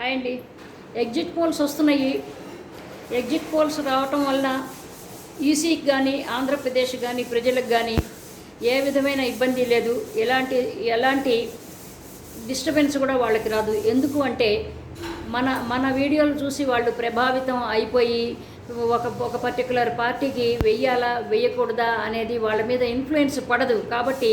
Hi అండి. Exit polls వస్తున్నాయి. Exit polls రావటం వలన ఈసీకి కానీ ఆంధ్రప్రదేశ్ కానీ ప్రజలకు కానీ ఏ విధమైన ఇబ్బంది లేదు. ఎలాంటి ఎలాంటి డిస్టర్బెన్స్ కూడా వాళ్ళకి రాదు. ఎందుకు అంటే మన మన వీడియోలు చూసి వాళ్ళు ప్రభావితం అయిపోయి ఒక ఒక పర్టికులర్ పార్టీకి వెయ్యాలా వెయ్యకూడదా అనేది వాళ్ళ మీద ఇన్ఫ్లుయెన్స్ పడదు. కాబట్టి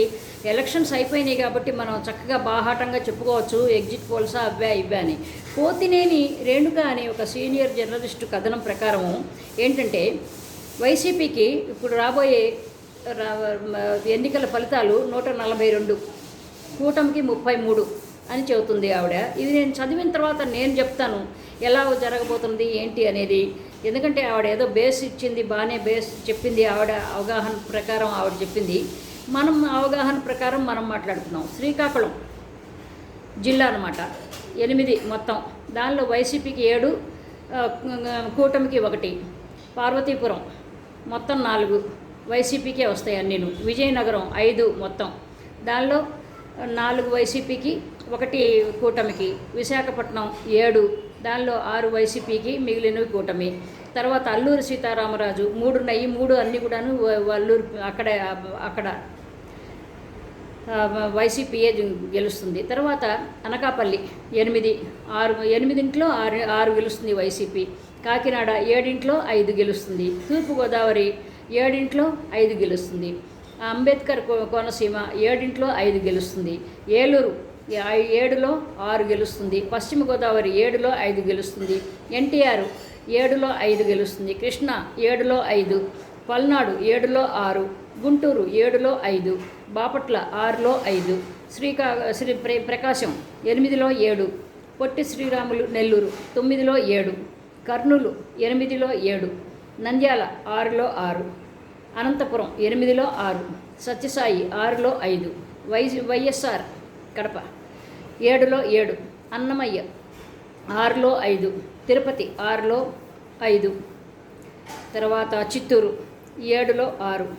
ఎలక్షన్స్ అయిపోయినాయి కాబట్టి మనం చక్కగా బాహాటంగా చెప్పుకోవచ్చు ఎగ్జిట్ పోల్సా అవ్వా ఇవ్వా అని. పోతినేని రేణుక అనే ఒక సీనియర్ జర్నలిస్ట్ కథనం ప్రకారము ఏంటంటే వైసీపీకి ఇప్పుడు రాబోయే ఎన్నికల ఫలితాలు నూట నలభై రెండు కూటమికి ముప్పై మూడు అని చెబుతుంది ఆవిడ. ఇది నేను చదివిన తర్వాత నేను చెప్తాను ఎలా జరగబోతుంది ఏంటి అనేది ఎందుకంటే ఆవిడ ఏదో బేస్ ఇచ్చింది బాగానే బేస్ చెప్పింది ఆవిడ అవగాహన ప్రకారం ఆవిడ చెప్పింది. మనం అవగాహన ప్రకారం మనం మాట్లాడుతున్నాం. శ్రీకాకుళం జిల్లా అనమాట ఎనిమిది మొత్తం. దానిలో వైసీపీకి ఏడు కూటమికి ఒకటి పార్వతీపురం మొత్తం నాలుగు వైసీపీకే వస్తాయి అన్నీను. విజయనగరం ఐదు మొత్తం. దానిలో నాలుగు వైసీపీకి ఒకటి కూటమికి. విశాఖపట్నం ఏడు దానిలో ఆరు వైసీపీకి మిగిలినవి కూటమి. తర్వాత అల్లూరు సీతారామరాజు మూడు మూడు అన్నీ కూడాను అల్లూరు అక్కడ అక్కడ వైసీపీఏ వైసీపీయే గెలుస్తుంది. తర్వాత అనకాపల్లి ఎనిమిది ఆరు ఎనిమిదింట్లో ఆరు ఆరు గెలుస్తుంది వైసీపీ. కాకినాడ ఏడింట్లో ఐదు గెలుస్తుంది. తూర్పుగోదావరి ఏడింట్లో ఐదు గెలుస్తుంది. అంబేద్కర్ కో- కోనసీమ ఏడింట్లో ఐదు గెలుస్తుంది. ఏలూరు ఏడులో ఆరు గెలుస్తుంది. పశ్చిమ గోదావరి ఏడులో ఐదు గెలుస్తుంది. ఎన్టీఆర్ ఏడులో ఐదు గెలుస్తుంది. కృష్ణ ఏడులో ఐదు. పల్నాడు ఏడులో ఆరు. గుంటూరు ఏడులో ఐదు. బాపట్ల ఆరులో ఐదు. శ్రీకా శ్రీ ప్రకాశం ఎనిమిదిలో ఏడు. పొట్టి శ్రీరాములు నెల్లూరు తొమ్మిదిలో ఏడు. కర్నూలు ఎనిమిదిలో ఏడు. నంద్యాల ఆరులో ఆరు. అనంతపురం ఎనిమిదిలో ఆరు. సత్యసాయి ఆరులో ఐదు. Y YSR Kadapa. ఏడులో ఏడు. అన్నమయ్య. ఆరులో ఐదు. తిరుపతి ఆరులో ఐదు. తర్వాత చిత్తూరు ఏడులో ఆరు.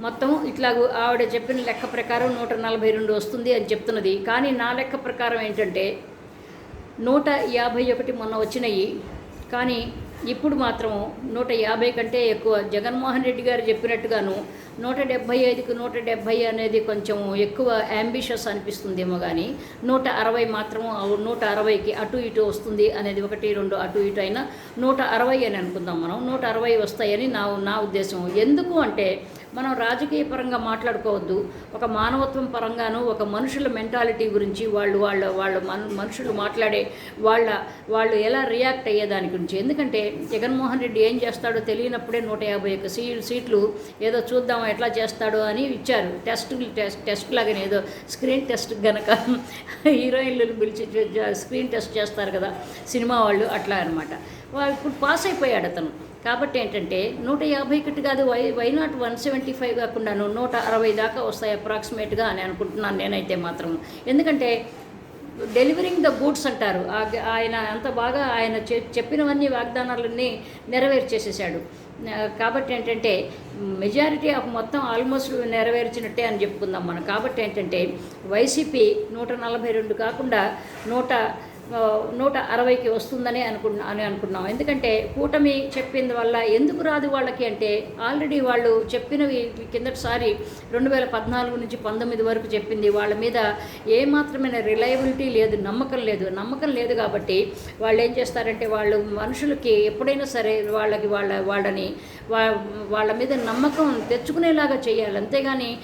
మొత్తం ఇట్లాగూ ఆవిడ చెప్పిన లెక్క ప్రకారం నూట నలభై రెండు వస్తుంది అని చెప్తున్నది. కానీ నా లెక్క ప్రకారం ఏంటంటే నూట యాభై ఒకటి మొన్న వచ్చినాయి. కానీ ఇప్పుడు మాత్రం నూట యాభై కంటే ఎక్కువ జగన్మోహన్ రెడ్డి గారు చెప్పినట్టుగాను నూట డెబ్భై ఐదుకు నూట డెబ్భై అనేది కొంచెం ఎక్కువ అంబిషియస్ అనిపిస్తుందేమో కానీ నూట అరవై మాత్రం నూట అరవైకి అటు ఇటు వస్తుంది అనేది ఒకటి రెండు అటు ఇటు అయినా నూట అరవై అని అనుకుందాం మనం. నూట అరవై వస్తాయని నా నా ఉద్దేశం ఎందుకు అంటే మనం రాజకీయ పరంగా మాట్లాడుకోవద్దు. ఒక మానవత్వం పరంగాను ఒక మనుషుల మెంటాలిటీ గురించి వాళ్ళు వాళ్ళ వాళ్ళ మన మనుషులు మాట్లాడే వాళ్ళ వాళ్ళు ఎలా రియాక్ట్ అయ్యే దాని గురించి. ఎందుకంటే జగన్మోహన్ రెడ్డి ఏం చేస్తాడో తెలియనప్పుడే నూట యాభై ఒక్క సీ సీట్లు ఏదో చూద్దాం ఎట్లా చేస్తాడో అని ఇచ్చారు. టెస్ట్ టెస్ట్ టెస్ట్ లాగానే ఏదో స్క్రీన్ టెస్ట్ గనక హీరోయిన్లను పిలిచి స్క్రీన్ టెస్ట్ చేస్తారు కదా సినిమా వాళ్ళు అట్లా అనమాట వాళ్ళు ఇప్పుడు పాస్ అయిపోయాడు అతను. కాబట్టి ఏంటంటే నూట యాభై ఒకటి కాదు why why not one seventy five కాకుండాను నూట అరవై దాకా వస్తాయి అప్రాక్సిమేట్గా అని అనుకుంటున్నాను నేనైతే మాత్రం. ఎందుకంటే డెలివరింగ్ ద గూడ్స్ అంటారు. ఆ- ఆయన అంత బాగా ఆయన చెప్పినవన్నీ వాగ్దానాలన్నీ నెరవేర్చేసేసాడు. కాబట్టి ఏంటంటే మెజారిటీ ఆఫ్ మొత్తం ఆల్మోస్ట్ నెరవేర్చినట్టే అని చెప్పుకుందాం మనం. కాబట్టి ఏంటంటే వైసీపీ నూట నలభై రెండు కాకుండా నూట నూట అరవైకి వస్తుందని అనుకున్నా అని అనుకున్నాం. ఎందుకంటే కూటమి చెప్పింది వల్ల ఎందుకు రాదు వాళ్ళకి అంటే ఆల్రెడీ వాళ్ళు చెప్పినవి కిందటిసారి రెండు వేల పద్నాలుగు నుంచి పంతొమ్మిది వరకు చెప్పింది. వాళ్ళ మీద ఏమాత్రమైన రిలయబిలిటీ లేదు నమ్మకం లేదు. నమ్మకం లేదు కాబట్టి వాళ్ళు ఏం చేస్తారంటే వాళ్ళు మనుషులకి ఎప్పుడైనా సరే వాళ్ళకి వాళ్ళ వాళ్ళని వా- వాళ్ళ మీద నమ్మకం తెచ్చుకునేలాగా చేయాలి. అంతేగాని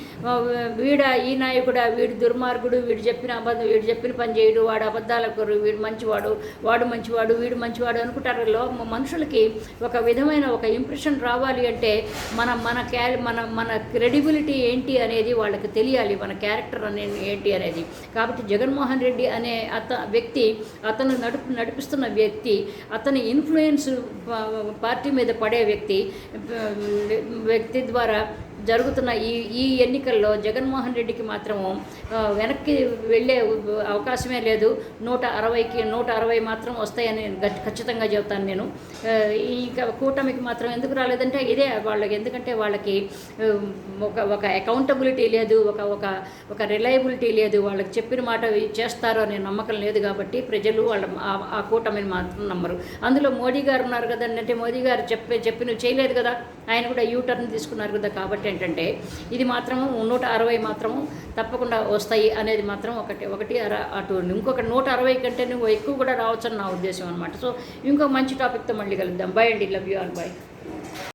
వీడ ఈ నాయకుడు వీడు దుర్మార్గుడు వీడు చెప్పిన అబద్ధం వీడు చెప్పిన పని చేయడు వాడు అబద్ధాలకు వీడు మంచివాడు వాడు మంచివాడు వీడు మంచివాడు అనుకుంటారు లో మనుషులకి ఒక విధమైన ఒక ఇంప్రెషన్ రావాలి అంటే మన మన క్యా మన మన క్రెడిబిలిటీ ఏంటి అనేది వాళ్ళకి తెలియాలి మన క్యారెక్టర్ అనే ఏంటి అనేది. కాబట్టి జగన్మోహన్ రెడ్డి అనే అత వ్యక్తి అతను నడుపు నడిపిస్తున్న వ్యక్తి అతని ఇన్ఫ్లుయెన్స్ పార్టీ మీద పడే వ్యక్తి వ్యక్తి ద్వారా జరుగుతున్న ఈ ఈ ఎన్నికల్లో జగన్మోహన్ రెడ్డికి మాత్రము వెనక్కి వెళ్ళే అవకాశమే లేదు. నూట అరవైకి నూట అరవై మాత్రం వస్తాయని నేను ఖచ్చితంగా చెబుతాను నేను. ఇంకా కూటమికి మాత్రం ఎందుకు రాలేదంటే ఇదే వాళ్ళకి. ఎందుకంటే వాళ్ళకి ఒక ఒక అకౌంటబిలిటీ లేదు ఒక ఒక ఒక రిలయబిలిటీ లేదు. వాళ్ళకి చెప్పిన మాట చేస్తారో అనే నమ్మకం లేదు కాబట్టి ప్రజలు వాళ్ళ ఆ- కూటమిని మాత్రం నమ్మరు. అందులో మోడీ గారు ఉన్నారు కదండి. అంటే మోదీ గారు చెప్పే చెప్పిన చేయలేదు కదా. ఆయన కూడా యూ టర్న్ తీసుకున్నారు కదా కాబట్టి ఏంటంటే ఇది మాత్రము నూట అరవై మాత్రము తప్పకుండా వస్తాయి అనేది మాత్రం ఒకటి ఒకటి అర అటు ఇంకొక నూట అరవై కంటే నువ్వు ఎక్కువ కూడా రావచ్చని నా ఉద్దేశం అనమాట సో ఇంకో మంచి టాపిక్తో మళ్ళీ కలుద్దాం. బై అండి. Love you all by